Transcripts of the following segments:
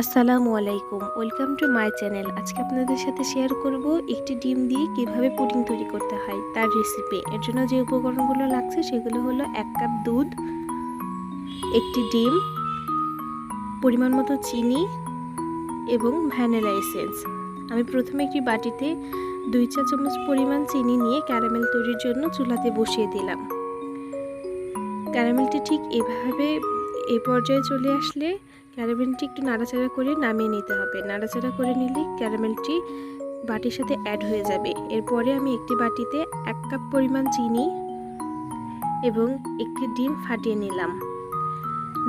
আসসালামু আলাইকুম। Welcome to my channel আজকে আপনাদের সাথে শেয়ার করব একটি ডিম দিয়ে কীভাবে পুডিং তৈরি করতে হয়, তার রেসিপি এর জন্য যে উপকরণগুলো লাগছে সেগুলো হলো এক কাপ দুধ, একটি ডিম, পরিমাণ মতো চিনি এবং ভ্যানিলা এসেন্স আমি প্রথমে একটি বাটিতে দুই চা চামচ পরিমাণ চিনি নিয়ে ক্যারামেল তৈরির জন্য চুলাতে বসিয়ে দিলাম। ক্যারামেলটি ঠিক এভাবে এই পর্যায়ে চলে আসলে ক্যারামেলটি একটু নাড়াচাড়া করে নামিয়ে নিতে হবে। নাড়াচাড়া করে নিলে ক্যারামেলটি বাটির সাথে অ্যাড হয়ে যাবে। এরপরে আমি একটি বাটিতে এক কাপ পরিমাণ চিনি এবং একটি ডিম ফাটিয়ে নিলাম।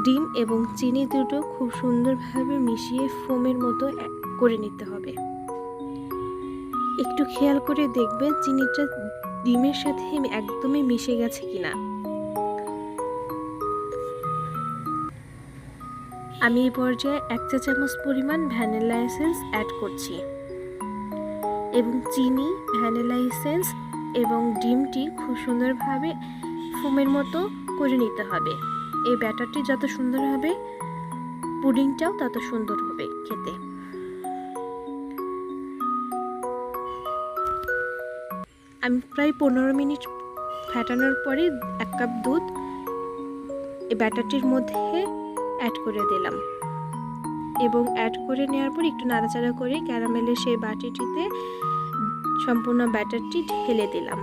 ডিম এবং চিনি দুটো খুব সুন্দরভাবে মিশিয়ে ফোমের মতো করে নিতে হবে। একটু খেয়াল করে দেখবেন চিনিটা ডিমের সাথে একদমই মিশে গেছে কিনা। আমি এই পর্যায়ে এক চা চামচ পরিমাণ ভ্যানিলা এসেন্স অ্যাড করছি। এবং চিনি, ভ্যানিলা এসেন্স এবং ডিমটি খুব সুন্দরভাবে ফোমের মতো করে নিতে হবে। এই ব্যাটারটি যত সুন্দর হবে, পুডিংটাও তত সুন্দর হবে খেতে। আমি প্রায় পনেরো মিনিট ফ্যাটানোর পরে এক কাপ দুধ এই ব্যাটারটির মধ্যে অ্যাড করে দিলাম। এবং অ্যাড করে নেওয়ার পর একটু নাড়াচাড়া করে ক্যারামেলের সেই বাটিটিতে সম্পূর্ণ ব্যাটারটি ঢেলে দিলাম।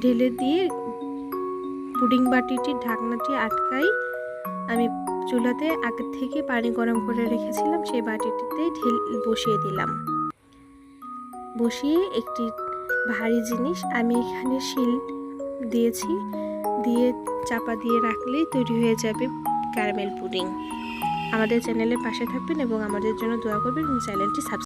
ঢেলে দিয়ে পুডিং বাটিটির ঢাকনাটি আটকাই আমি চুলাতে আগে থেকে পানি গরম করে রেখেছিলাম, সেই বাটিটিতে ঢেল বসিয়ে দিলাম। বসিয়ে একটি ভারী জিনিস আমি এখানে শিল দিয়েছি। দিয়ে চাপা দিয়ে রাখলেই তৈরি হয়ে যাবে ক্যারামেল পুডিং। আমাদের চ্যানেলের পাশে থাকবেন এবং আমাদের জন্য দোয়া করবেন চ্যানেলটি সাবস্ক্রাইব